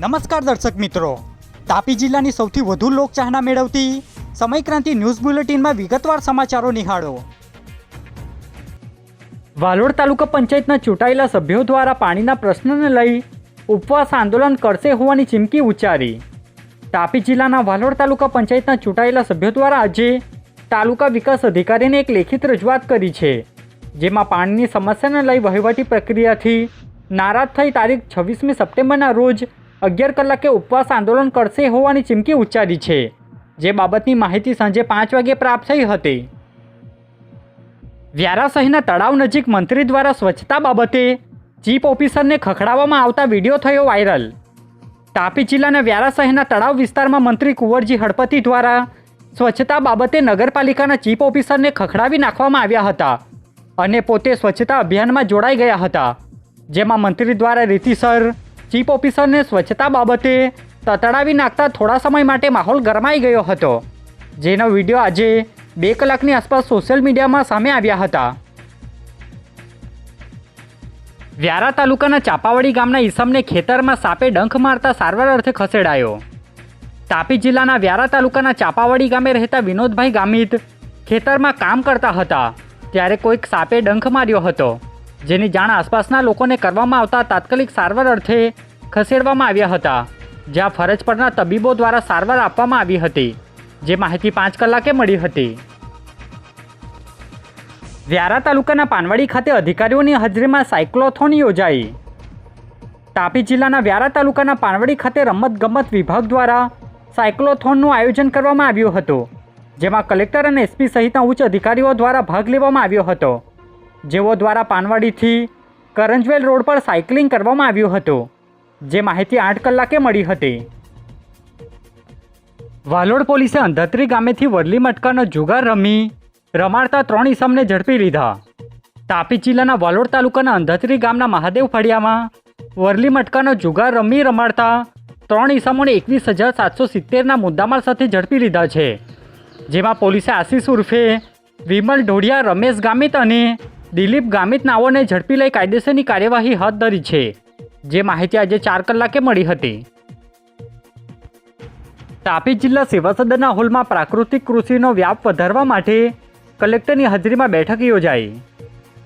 નમસ્કાર દર્શક મિત્રો. તાપી જિલ્લાની સૌથી વધુ લોકચાહના મેળવતી સમયક્રાંતિ ન્યૂઝ બુલેટિનમાં વિગતવાર સમાચારો નિહાળો. વાલોડ તાલુકા પંચાયતના ચૂંટાયેલા સભ્યો દ્વારા પાણીના પ્રશ્નને લઈ ઉપવાસ આંદોલન કરશે હોવાની ચીમકી ઉચ્ચારી. તાપી જિલ્લાના વાલોડ તાલુકા પંચાયતના ચૂંટાયેલા સભ્યો દ્વારા આજે તાલુકા વિકાસ અધિકારીને એક લેખિત રજૂઆત કરી છે, જેમાં પાણીની સમસ્યાને લઈ વહીવટી પ્રક્રિયાથી નારાજ થઈ તારીખ છવ્વીસમી સપ્ટેમ્બરના રોજ અગિયાર કલાકે ઉપવાસ આંદોલન કરશે હોવાની ચીમકી ઉચ્ચારી છે, જે બાબતની માહિતી સાંજે પાંચ વાગે પ્રાપ્ત થઈ હતી. વ્યારા સહીના તળાવ નજીક મંત્રી દ્વારા સ્વચ્છતા બાબતે ચીફ ઓફિસરને ખખડાવવામાં આવતા વીડિયો થયો વાયરલ. તાપી જિલ્લાના વ્યારા શહેરના તળાવ વિસ્તારમાં મંત્રી કુંવરજી હળપતિ દ્વારા સ્વચ્છતા બાબતે નગરપાલિકાના ચીફ ઓફિસરને ખખડાવી નાખવામાં આવ્યા હતા અને પોતે સ્વચ્છતા અભિયાનમાં જોડાઈ ગયા હતા, જેમાં મંત્રી દ્વારા રીતિસર ચીફ ઓફિસરને સ્વચ્છતા બાબતે તતડાવી નાખતા થોડા સમય માટે માહોલ ગરમાઈ ગયો હતો. જેનો વીડિયો આજે બે કલાકની આસપાસ સોશિયલ મીડિયામાં સામે આવ્યા હતા. વ્યારા તાલુકાના ચાપાવાડી ગામના ઈસમને ખેતરમાં સાપે ડંખ મારતા સારવાર અર્થે ખસેડાયો. તાપી જિલ્લાના વ્યારા તાલુકાના ચાપાવાડી ગામે રહેતા વિનોદભાઈ ગામિત ખેતરમાં કામ કરતા હતા, ત્યારે કોઈક સાપે ડંખ માર્યો હતો. જેની જાણ આસપાસના લોકોને કરવામાં આવતા તાત્કાલિક સારવાર અર્થે ખસેડવામાં આવ્યા હતા. જ્યાં ફરજ પરના તબીબો દ્વારા સારવાર આપવામાં આવી હતી. જે માહિતી પાંચ કલાકે મળી હતી. વ્યારા તાલુકાના પાનવાડી ખાતે અધિકારીઓની હાજરીમાં સાયક્લોથોન યોજાઈ. તાપી જિલ્લાના વ્યારા તાલુકાના પાનવાડી ખાતે રમતગમત વિભાગ દ્વારા સાયક્લોથોનનું આયોજન કરવામાં આવ્યું હતું, જેમાં કલેક્ટર અને એસપી સહિતના ઉચ્ચ અધિકારીઓ દ્વારા ભાગ લેવામાં આવ્યો હતો. જેઓ દ્વારા પાનવાડીથી કરંજવેલ રોડ પર સાયકલિંગ કરવામાં આવ્યું હતું, જે માહિતી આઠ કલાકે મળી હતી. વાલોડ પોલીસે અંધત્રી ગામેથી વરલી મટકાનો જુગાર રમી, રમાડતા ત્રણ ઈસમને ઝડપી લીધા. તાપી જિલ્લાના વાલોડ તાલુકાના અંધત્રી ગામના મહાદેવ ફળિયામાં વરલી મટકાનો જુગાર રમી, રમાડતા ત્રણ ઈસમોને એકવીસ હજાર સાતસો સિત્તેરના મુદ્દામાલ સાથે ઝડપી લીધા છે, જેમાં પોલીસે આશીષ ઉર્ફે વિમલ ઢોડિયા, રમેશ ગામિત અને દિલીપ ગામિત નાઓને ઝડપી લઈ કાયદેસરની કાર્યવાહી હાથ ધરી છે. જે માહિતી આજે ચાર કલાકે મળી હતી. તાપી જિલ્લા સેવા સદનના હોલમાં પ્રાકૃતિક કૃષિનો વ્યાપ વધારવા માટે કલેક્ટરની હાજરીમાં બેઠક યોજાઈ.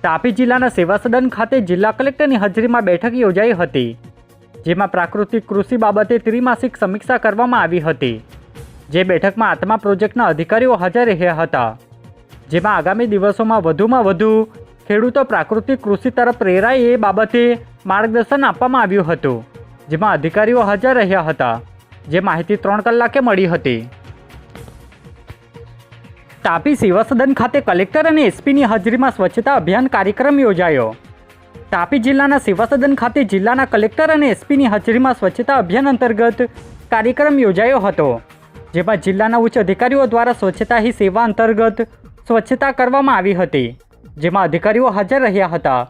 તાપી જિલ્લાના સેવા સદન ખાતે જિલ્લા કલેક્ટરની હાજરીમાં બેઠક યોજાઈ હતી, જેમાં પ્રાકૃતિક કૃષિ બાબતે ત્રિમાસિક સમીક્ષા કરવામાં આવી હતી, જે બેઠકમાં આત્મા પ્રોજેક્ટના અધિકારીઓ હાજર રહ્યા હતા, જેમાં આગામી દિવસોમાં વધુમાં વધુ ખેડૂતો પ્રાકૃતિક કૃષિ તરફ પ્રેરાય એ બાબતે માર્ગદર્શન આપવામાં આવ્યું હતું, જેમાં અધિકારીઓ હાજર રહ્યા હતા, જે માહિતી ત્રણ કલાકે મળી હતી. તાપી સેવા સદન ખાતે કલેક્ટર અને એસપીની હાજરીમાં સ્વચ્છતા અભિયાન કાર્યક્રમ યોજાયો. તાપી જિલ્લાના સેવા સદન ખાતે જિલ્લાના કલેક્ટર અને એસપીની હાજરીમાં સ્વચ્છતા અભિયાન અંતર્ગત કાર્યક્રમ યોજાયો હતો, જેમાં જિલ્લાના ઉચ્ચ અધિકારીઓ દ્વારા સ્વચ્છતા હી સેવા અંતર્ગત સ્વચ્છતા કરવામાં આવી હતી. જેમાં અધિકારીઓ હાજર રહ્યા હતા,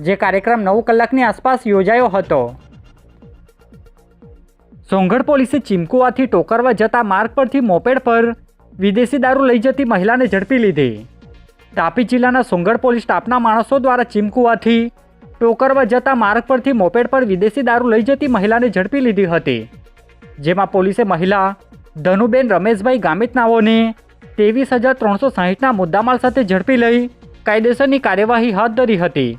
જે કાર્યક્રમ નવ કલાકની આસપાસ યોજાયો હતો. સોંગઢ પોલીસે ચીમકુવાથી ટોકરવા જતા માર્ગ પરથી મોપેડ પર વિદેશી દારૂ લઈ જતી મહિલાને ઝડપી લીધી. તાપી જિલ્લાના સોંગઢ પોલીસ સ્ટાફના માણસો દ્વારા ચીમકુવાથી ટોકરવા જતા માર્ગ પરથી મોપેડ પર વિદેશી દારૂ લઈ જતી મહિલાને ઝડપી લીધી હતી. જેમાં પોલીસે મહિલા ધનુબેન રમેશભાઈ ગામિતનાઓને તેવીસ હજાર ત્રણસો સાહીઠના મુદ્દામાલ સાથે ઝડપી લઈ કાયદેસરની કાર્યવાહી હાથ ધરી હતી,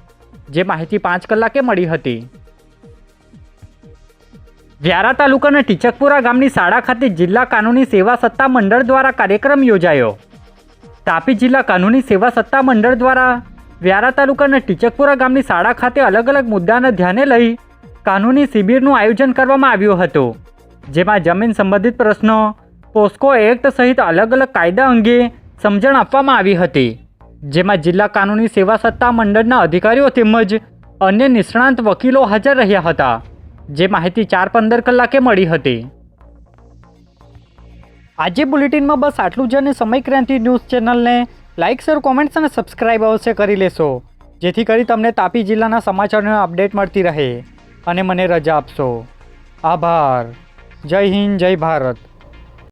જે માહિતી પાંચ કલાકે મળી હતી. વ્યારા તાલુકાના ટીચકપુરા ગામની શાળા ખાતે જિલ્લા કાનૂની સેવા સત્તા મંડળ દ્વારા કાર્યક્રમ યોજાયો. તાપી જિલ્લા કાનૂની સેવા સત્તા મંડળ દ્વારા વ્યારા તાલુકાના ટીચકપુરા ગામની શાળા ખાતે અલગ અલગ મુદ્દાને ધ્યાને લઈ કાનૂની શિબિરનું આયોજન કરવામાં આવ્યું હતું, જેમાં જમીન સંબંધિત પ્રશ્નો, પોસ્કો એક્ટ સહિત અલગ અલગ કાયદા અંગે સમજણ આપવામાં આવી હતી. જેમાં જિલ્લા કાનૂની સેવા સત્તા મંડળના અધિકારીઓ તેમજ અન્ય નિષ્ણાંત વકીલો હાજર રહ્યા હતા, જે માહિતી ચાર પંદર કલાકે મળી હતી. આજે બુલેટિનમાં બસ આટલું જ અને સમય ક્રાંતિ ન્યૂઝ ચેનલને લાઇક શેર, કોમેન્ટ્સ અને સબસ્ક્રાઇબ અવશ્ય કરી લેશો, જેથી કરી તમને તાપી જિલ્લાના સમાચારનો અપડેટ મળતી રહે. અને મને રજા આપશો. આભાર. જય હિન્દ, જય ભારત.